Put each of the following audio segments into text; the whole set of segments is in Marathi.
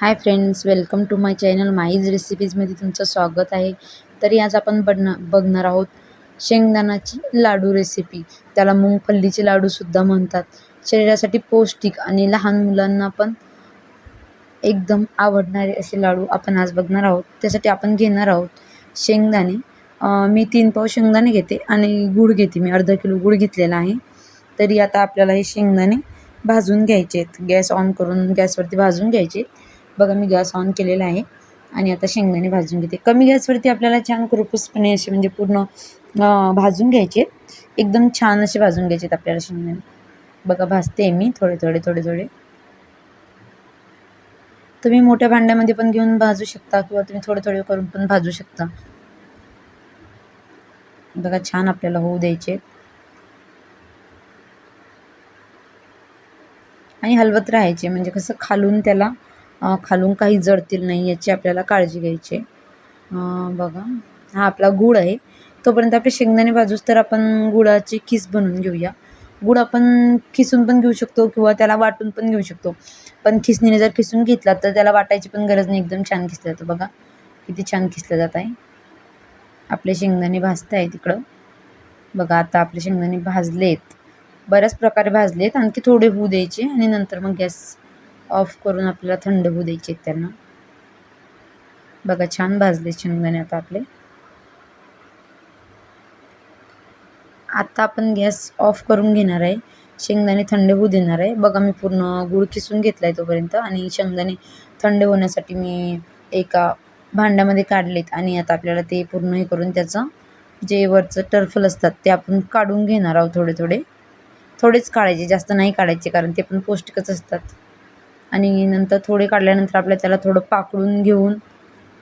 Hi friends welcome to my channel माईज रेसिपीजमध्ये तुमचं स्वागत आहे. तरी आज आपण बघणार बघणार आहोत शेंगदाणाची लाडू रेसिपी त्याला मुंगफल्लीचे लाडूसुद्धा म्हणतात. शरीरासाठी पौष्टिक आणि लहान मुलांना पण एकदम आवडणारे असे लाडू आपण आज बघणार आहोत. त्यासाठी आपण घेणार आहोत शेंगदाणे. मी तीन पाव शेंगदाणे घेते आणि गूळ घेते. मी अर्धा किलो गूळ घेतलेला आहे. तरी आता आपल्याला हे शेंगदाणे भाजून घ्यायचे आहेत. गॅस ऑन करून गॅसवरती भाजून घ्यायचे आहेत. बघा मी गॅस ऑन केलेला आहे आणि आता शेंगदाणे भाजून घेते. कमी गॅसवरती आपल्याला छान कुरकुसपणे असे म्हणजे पूर्ण भाजून घ्यायचे. एकदम छान असे भाजून घ्यायचे आहेत आपल्याला शेंगदाणे. बघा भाजते मी थोडे थोडे थोडे थोडे. तुम्ही मोठ्या भांड्यामध्ये पण घेऊन भाजू शकता किंवा तुम्ही थोडे थोडे करून पण भाजू शकता. बघा छान आपल्याला होऊ द्यायचे आणि हलवत राहायचे म्हणजे कसं खालून त्याला खालून काही जळतील नाही याची आपल्याला काळजी घ्यायची आहे. बघा. हा आपला गूळ आहे. तोपर्यंत आपले शेंगदाणे भाजूस तर आपण गुळाची खीस बनवून घेऊया. गूळ आपण खिसून पण घेऊ शकतो किंवा त्याला वाटून पण घेऊ शकतो. पण खिसणीने जर खिसून घेतला तर त्याला वाटायची पण गरज नाही. एकदम छान खिसलं जातं. बघा. किती छान खिसलं जात आहे. आपले शेंगदाणे भाजत आहे तिकडं बघा आता आपले शेंगदाणे भाजलेत. बऱ्याच प्रकारे भाजलेत. आणखी थोडे होऊ द्यायचे आणि नंतर मग गॅस ऑफ करून आपल्याला थंड होऊ द्यायचे आहेत त्यांना. बघा छान भाजले शेंगदाणे आता आपले. आता आपण गॅस ऑफ करून घेणार आहे. शेंगदाणे थंड होऊ देणार आहे. बघा मी पूर्ण गूळ किसून घेतला आहे तोपर्यंत आणि शेंगदाणे थंड होण्यासाठी मी एका भांड्यामध्ये काढलेत आणि आता आपल्याला ते पूर्ण हे करून त्याचं जे वरचं टर्फल असतात ते आपण काढून घेणार आहोत थोडे थोडे. थोडेच काढायचे जास्त नाही काढायचे कारण ते पण पौष्टिकच असतात. आणि नंतर थोडे काढल्यानंतर आपल्या त्याला थोडं पाकडून घेऊन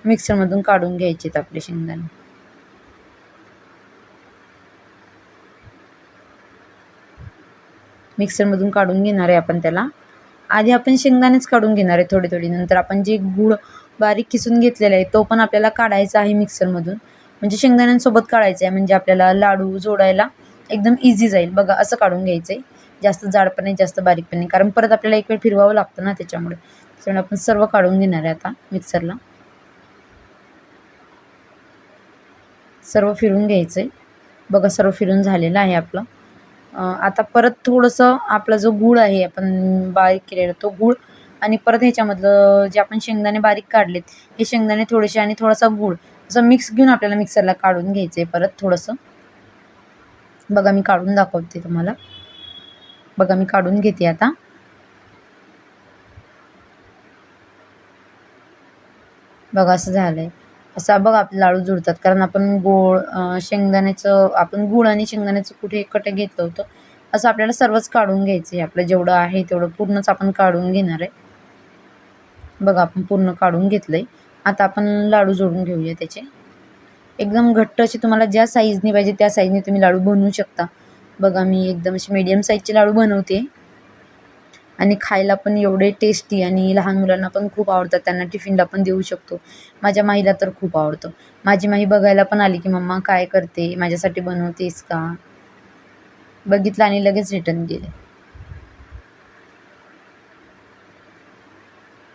मिक्सरमधून काढून घ्यायचे आहेत आपले शेंगदाणे. मिक्सरमधून काढून घेणार आहे आपण त्याला. आधी आपण शेंगदाणेच काढून घेणार आहे थोडी थोडी. नंतर आपण जे गूळ बारीक किसून घेतलेला आहे तो पण आपल्याला काढायचा आहे मिक्सरमधून. म्हणजे शेंगदाण्यांसोबत काढायचं आहे. म्हणजे आपल्याला लाडू जोडायला एकदम इझी जाईल. बघा असं काढून घ्यायचं आहे जास्त जाड पण नाही जास्त बारीक पण नाही. कारण परत आपल्याला एक वेळ फिरवावं लागतं ना त्याच्यामुळे. त्यामुळे आपण सर्व काढून घेणार आहे आता मिक्सरला सर्व फिरून घ्यायचं आहे बघा सर्व फिरून झालेलं आहे आपलं. आता परत थोडंसं आपला जो गूळ आहे आपण बारीक केलेला तो गूळ आणि परत ह्याच्यामधलं जे आपण शेंगदाणे बारीक काढलेत हे शेंगदाणे थोडेसे आणि थोडासा गूळ असं मिक्स घेऊन आपल्याला मिक्सरला काढून घ्यायचं आहे परत थोडंसं. बघा मी काढून दाखवते तुम्हाला. बघा मी काढून घेते आता. बघा असं झालं आहे असं बघा आपले लाडू जुळतात कारण आपण गोळ शेंगदाण्याचं आपण गुळ आणि शेंगदाण्याचं कुठे एकटं घेतलं होतं असं आपल्याला सर्वच काढून घ्यायचं आहे. आपलं जेवढं आहे तेवढं पूर्णच आपण काढून घेणार आहे. बघा आपण पूर्ण काढून घेतलं आहे आता आपण लाडू जोडून घेऊया त्याचे. एकदम घट्ट असे तुम्हाला ज्या साईजने पाहिजे त्या साईजने तुम्ही लाडू बनवू शकता. बघा मी एकदम असे मीडियम साईजचे लाडू बनवते. आणि खायला पण एवढे टेस्टी आणि लहान मुलांना पण खूप आवडतात. त्यांना टिफिनला पण देऊ शकतो. माझ्या माईला तर खूप आवडतं. माझी माई बघायला पण आली की मम्मा काय करते? माझ्यासाठी बनवतेस का? बघितलं आणि लगेच रिटर्न गेले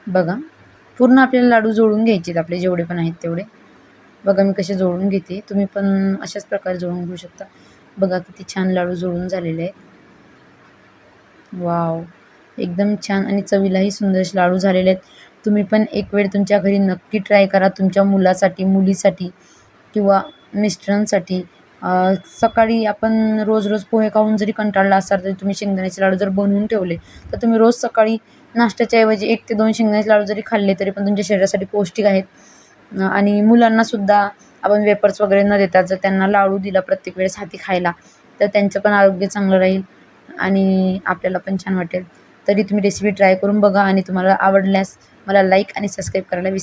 बघा पूर्ण आपल्याला लाडू जोडून घ्यायचे आहेत आपले जेवढे पण आहेत तेवढे. बघा मी कसे जोडून घेते. तुम्ही पण अशाच प्रकारे जोडून घेऊ शकता. बघा किती छान लाडू जुळून झालेले आहेत. वाव. एकदम छान आणि चवीलाही सुंदर असे लाडू झालेले आहेत. तुम्ही पण एक वेळ तुमच्या घरी नक्की ट्राय करा तुमच्या मुलासाठी मुलीसाठी किंवा मिस्टरांसाठी. सकाळी आपण रोज रोज पोहे खाऊन जरी कंटाळला असाल तरी तुम्ही शेंगदाण्याचे लाडू जर बनवून ठेवले तर तुम्ही रोज सकाळी नाश्त्याच्या ऐवजी एक ते दोन शेंगदाण्याचे लाडू जरी खाल्ले तरी पण तुमच्या शरीरासाठी पौष्टिक आहेत. आणि मुलांनासुद्धा आपण वेपर्स वगैरे न देता जर त्यांना लाडू दिला प्रत्येक वेळेस हाती खायला तर त्यांचं पण आरोग्य चांगलं राहील आणि आपल्याला पण छान वाटेल. तरी तुम्ही रेसिपी ट्राय करून बघा आणि तुम्हाला आवडल्यास मला लाईक आणि सबस्क्राईब करायला विस